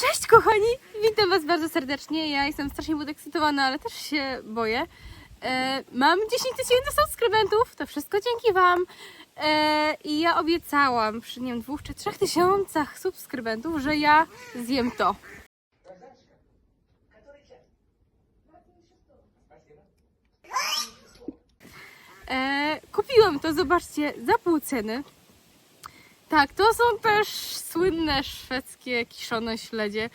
Cześć kochani, witam was bardzo serdecznie. Ja jestem strasznie podekscytowana, ale też się boję. E, mam 10 tysięcy subskrybentów, to wszystko dzięki wam. E, I ja obiecałam przy nie wiem, dwóch czy trzech tysiącach subskrybentów, że ja zjem to. E, kupiłam to, zobaczcie, za pół ceny. Tak, to są też słynne szwedzkie kiszone śledzie,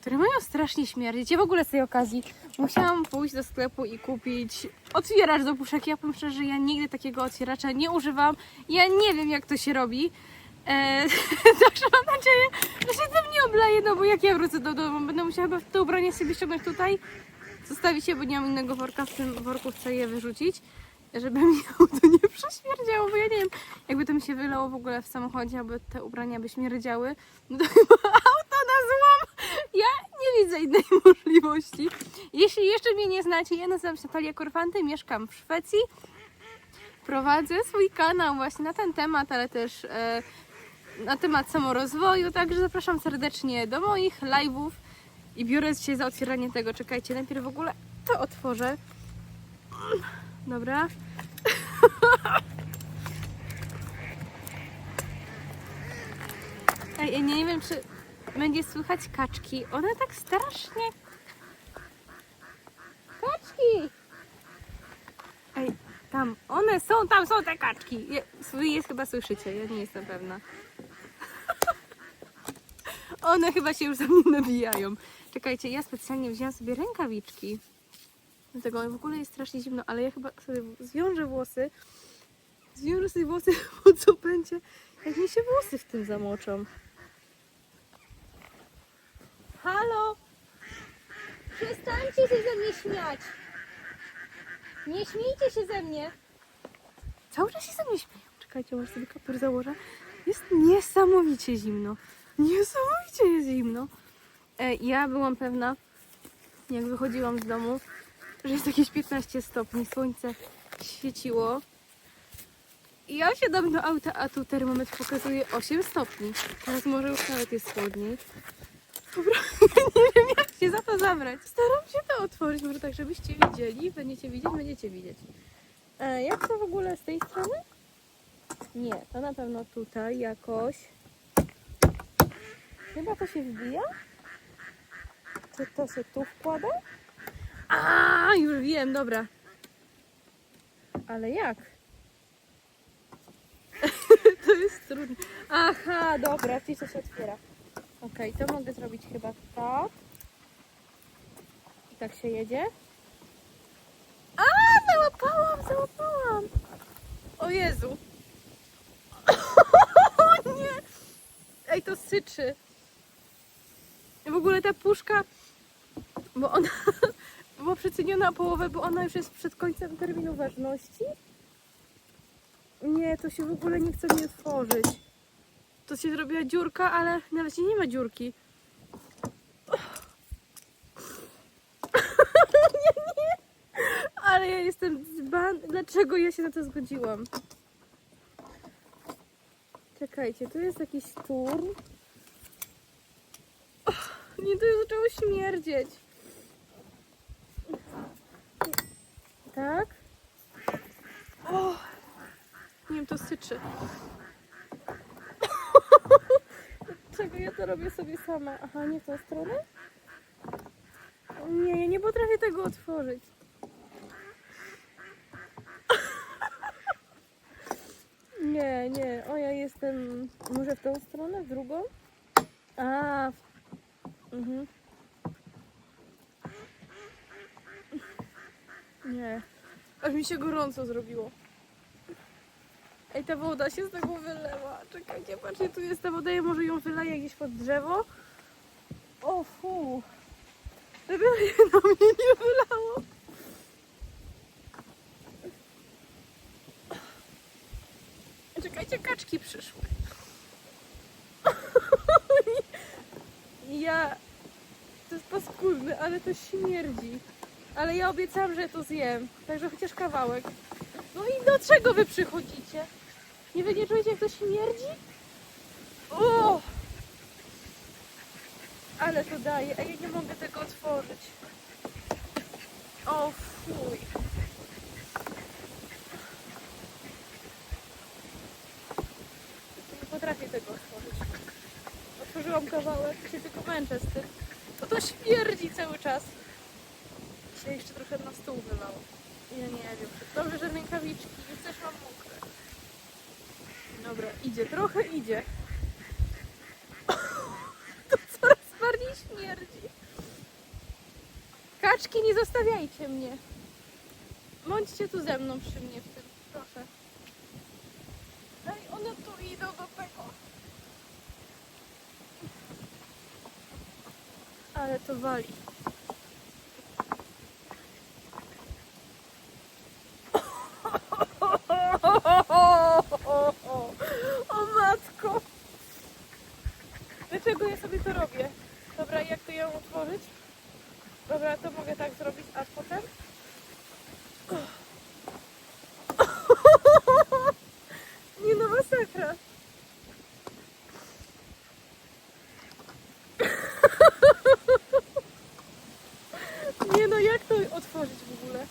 które mają strasznie śmierdzić. Ja w ogóle z tej okazji musiałam pójść do sklepu i kupić otwieracz do puszek. Ja powiem szczerze, że ja nigdy takiego otwieracza nie używam. Ja nie wiem, jak to się robi. Eee, także mam nadzieję, że się tym nie obleję, no bo jak ja wrócę do domu, będę musiała chyba to ubranie sobie ściągnąć tutaj, zostawić je, bo nie mam innego worka, w tym worku chcę je wyrzucić żeby mi auto nie prześmierdziało, bo ja nie wiem, jakby to mi się wylało w ogóle w samochodzie, aby te ubrania by śmierdziały, no to chyba auto na złom. Ja nie widzę innej możliwości. Jeśli jeszcze mnie nie znacie, ja nazywam się Natalia Korfanty, mieszkam w Szwecji. Prowadzę swój kanał właśnie na ten temat, ale też e, na temat samorozwoju, także zapraszam serdecznie do moich live'ów i biorę się za otwieranie tego. Czekajcie, najpierw w ogóle to otworzę. Dobra. Ej, ja nie wiem, czy będzie słychać kaczki. One tak strasznie. Kaczki! Ej, tam, one są, tam są te kaczki. Je, wy je chyba słyszycie, ja nie jestem pewna. One chyba się już za mnie nabijają. Czekajcie, ja specjalnie wzięłam sobie rękawiczki. Dlatego w ogóle jest strasznie zimno, ale ja chyba sobie zwiążę włosy. Zwiążę sobie włosy, bo co będzie, jak mi się włosy w tym zamoczą. Halo! Przestańcie się ze mnie śmiać! Nie śmiejcie się ze mnie! Cały czas się ze mnie śmieją. Czekajcie, może sobie kaptur założę. Jest niesamowicie zimno. Niesamowicie jest zimno. E, ja byłam pewna, jak wychodziłam z domu, że jest jakieś 15 stopni, słońce świeciło. I ja siadam do auta, a tu termometr pokazuje 8 stopni. Teraz może już nawet jest chłodniej. Nie wiem jak się za to zabrać. Staram się to otworzyć, może tak, żebyście widzieli. Będziecie widzieć, będziecie widzieć. E, jak to w ogóle z tej strony? Nie, to na pewno tutaj jakoś. Chyba to się wbija? Czy to się tu wkłada? A, już wiem, dobra. Ale jak? to jest trudne. Aha, dobra, to się otwiera. Okej, to mogę zrobić chyba tak. I tak się jedzie. A, załapałam, załapałam. O Jezu. O nie. Ej, to syczy. W ogóle ta puszka, bo ona była przeceniona o połowę, bo ona już jest przed końcem terminu ważności. Nie, to się w ogóle nie chce mi otworzyć. To się zrobiła dziurka, ale na razie nie ma dziurki. nie, nie. Ale ja jestem dzban. Dlaczego ja się na to zgodziłam? Czekajcie, tu jest jakiś turn. Nie, to już zaczęło śmierdzieć. Tak? O! Nie wiem, to syczy. Czego ja to robię sobie sama? Aha, nie w tą stronę? Nie, ja nie potrafię tego otworzyć. Nie, nie. O, ja jestem... Może w tą stronę? W drugą? A, Mhm. Nie. Aż mi się gorąco zrobiło. Ej, ta woda się z tego wylewa. Czekajcie, patrzcie, tu jest ta woda, ja może ją wyleję gdzieś pod drzewo. O fu. Żeby na mnie nie wylało. Czekajcie, kaczki przyszły. Ja... To jest paskudne, ale to śmierdzi. Ale ja obiecałam, że to zjem. Także chociaż kawałek. No i do czego wy przychodzicie? Nie wy nie czujecie jak to śmierdzi? O! Ale to daje, a ja nie mogę tego otworzyć. O fuj. Nie potrafię tego otworzyć. Otworzyłam kawałek, się tylko męczę z tym. To to śmierdzi cały czas. Jeszcze trochę na stół wylało. Ja nie wiem. Dobrze, że rękawiczki. Już też mam mokre. Dobra, idzie. Trochę idzie. To coraz bardziej śmierdzi. Kaczki, nie zostawiajcie mnie. Bądźcie tu ze mną przy mnie w tym. Proszę. Ej, one tu idą do tego. Ale to wali. O matko! Dlaczego ja sobie to robię? Dobra, jak to ją otworzyć? Dobra, to mogę tak zrobić, a potem? Nie no, masakra. Nie no, jak to otworzyć w ogóle?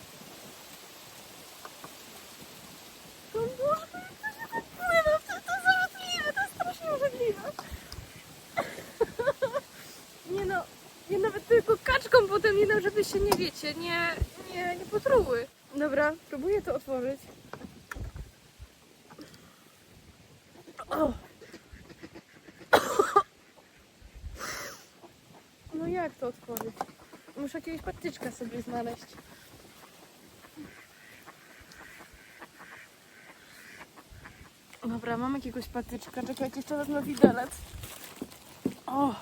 To Boże, to się tak pływa, to, to jest obrzydliwe, to jest strasznie obrzydliwe. Nie no, ja nawet tylko kaczką potem nie dam, żeby się nie wiecie, nie, nie, nie potruły. Dobra, próbuję to otworzyć. O. No jak to otworzyć? Muszę jakiegoś patyczka sobie znaleźć. Dobra, mam jakiegoś patyczka. Czekajcie, jeszcze wezmę widelec. O!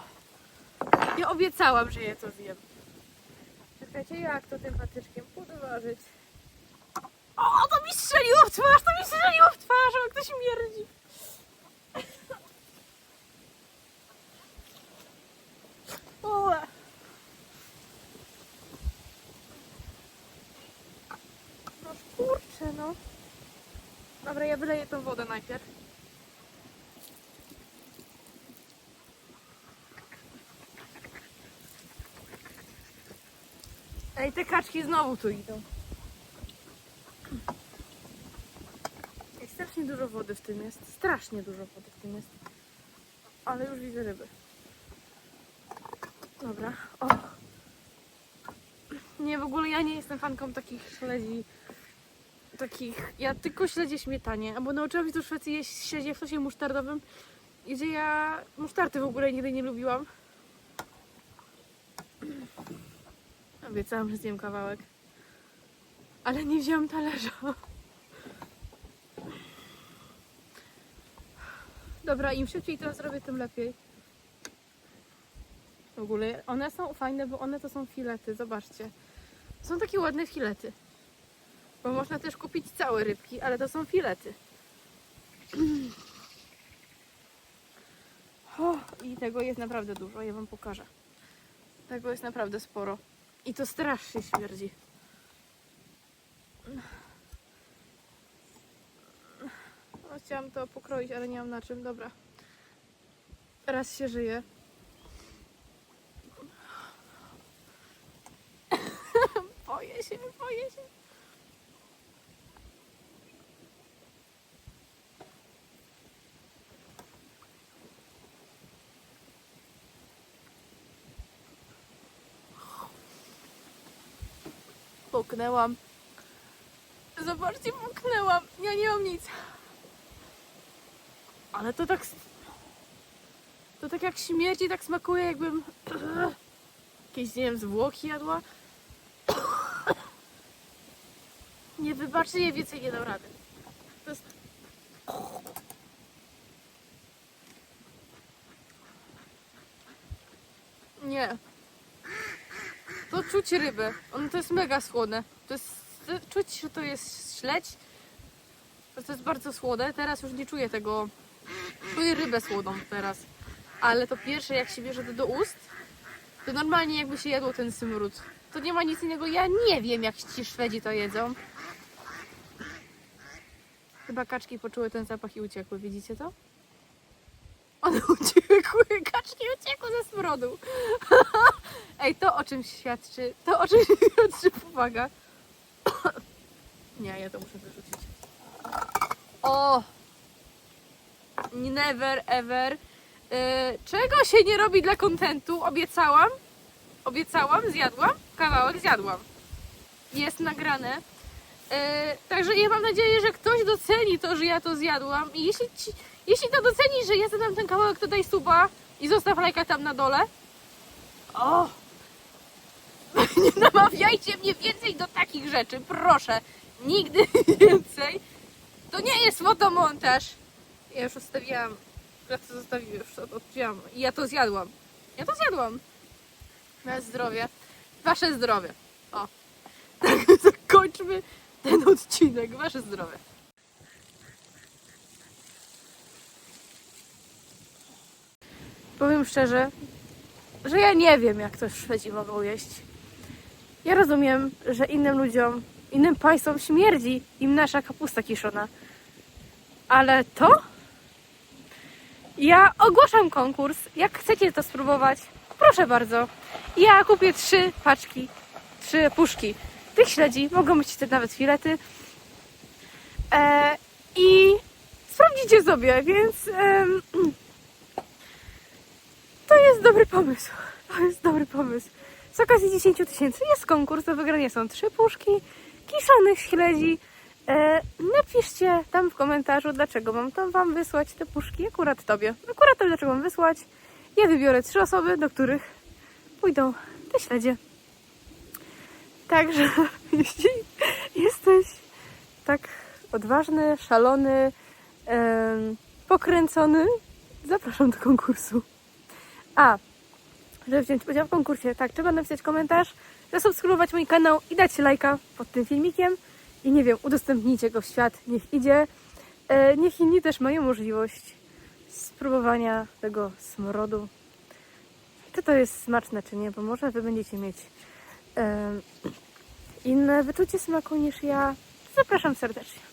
Ja obiecałam, że je to zjem. Czekajcie, jak to tym patyczkiem podważyć? O, to mi strzeliło w twarz! To mi strzeliło w twarz! Jak to śmierdzi! O! No kurczę, no. Dobra, ja wyleję tą wodę najpierw. Ej, te kaczki znowu tu idą. Ej, strasznie dużo wody w tym jest. Strasznie dużo wody w tym jest. Ale już widzę ryby. Dobra. O. Nie, w ogóle ja nie jestem fanką takich śledzi. Takich. Ja tylko śledzie śmietanie. Bo nauczyłam się do Szwecji jeść śledzie w sosie musztardowym. Gdzie ja musztardy w ogóle nigdy nie lubiłam. Obiecałam, że zjem kawałek. Ale nie wziąłem talerza. Dobra, im szybciej to zrobię, tym lepiej. W ogóle one są fajne, bo one to są filety, zobaczcie. Są takie ładne filety. Bo można też kupić całe rybki, ale to są filety. O, I tego jest naprawdę dużo, ja wam pokażę. Tego jest naprawdę sporo. I to strasznie śmierdzi. No, chciałam to pokroić, ale nie mam na czym. Dobra. Raz się żyje. boję się, boję się. Puknęłam. Zobaczcie, puknęłam. Ja nie mam nic. Ale to tak... To tak jak śmierdzi, tak smakuje jakbym... Jakieś, nie wiem, zwłoki jadła. Nie wybaczcie, nie więcej nie dam rady. To jest... Nie. To czuć rybę. On to jest mega słone. To jest to czuć, że to jest śledź. To jest bardzo słode. Teraz już nie czuję tego. Czuję rybę słoną teraz. Ale to pierwsze jak się bierze to do ust, to normalnie jakby się jadło ten smród. To nie ma nic innego. Ja nie wiem jak ci Szwedzi to jedzą. Chyba kaczki poczuły ten zapach i uciekły. Widzicie to? One uciekły, kaczki uciekły ze smrodu. Ej, to o czym świadczy? To o czym świadczy powaga? Nie, ja to muszę wyrzucić. O! Never ever. Yy, czego się nie robi dla kontentu? Obiecałam. Obiecałam, zjadłam. Kawałek zjadłam. Jest nagrane. Yy, także ja mam nadzieję, że ktoś doceni to, że ja to zjadłam. I jeśli, ci, jeśli to doceni, że ja zjadłam ten kawałek, to daj suba i zostaw lajka tam na dole. O! Nie namawiajcie mnie więcej do takich rzeczy, proszę. Nigdy więcej. To nie jest fotomontaż. Ja już ustawiłam. To zostawiłam, już to odpiłam. I ja to zjadłam. Ja to zjadłam. Na zdrowie. Wasze zdrowie. O. Tak zakończmy ten odcinek. Wasze zdrowie. Powiem szczerze, że ja nie wiem, jak to Szwedzi mogą jeść. Ja rozumiem, że innym ludziom, innym państwom śmierdzi im nasza kapusta kiszona. Ale to? Ja ogłaszam konkurs. Jak chcecie to spróbować, proszę bardzo. Ja kupię trzy paczki, trzy puszki tych śledzi. Mogą być to nawet filety. E, I sprawdzicie sobie, więc em, to jest dobry pomysł. To jest dobry pomysł. Z okazji 10 tysięcy jest konkurs. Do wygrania są trzy puszki kiszonych śledzi. E, napiszcie tam w komentarzu, dlaczego mam tam wam wysłać te puszki. Akurat tobie. Akurat tobie, dlaczego mam wysłać. Ja wybiorę trzy osoby, do których pójdą te śledzie. Także jeśli jesteś tak odważny, szalony, em, pokręcony, zapraszam do konkursu. A, żeby wziąć udział w konkursie, tak, trzeba napisać komentarz, zasubskrybować mój kanał i dać lajka pod tym filmikiem. I nie wiem, udostępnijcie go w świat, niech idzie. E, niech inni też mają możliwość spróbowania tego smrodu. Czy to jest smaczne, czy nie, bo może wy będziecie mieć em, inne wyczucie smaku niż ja. Zapraszam serdecznie.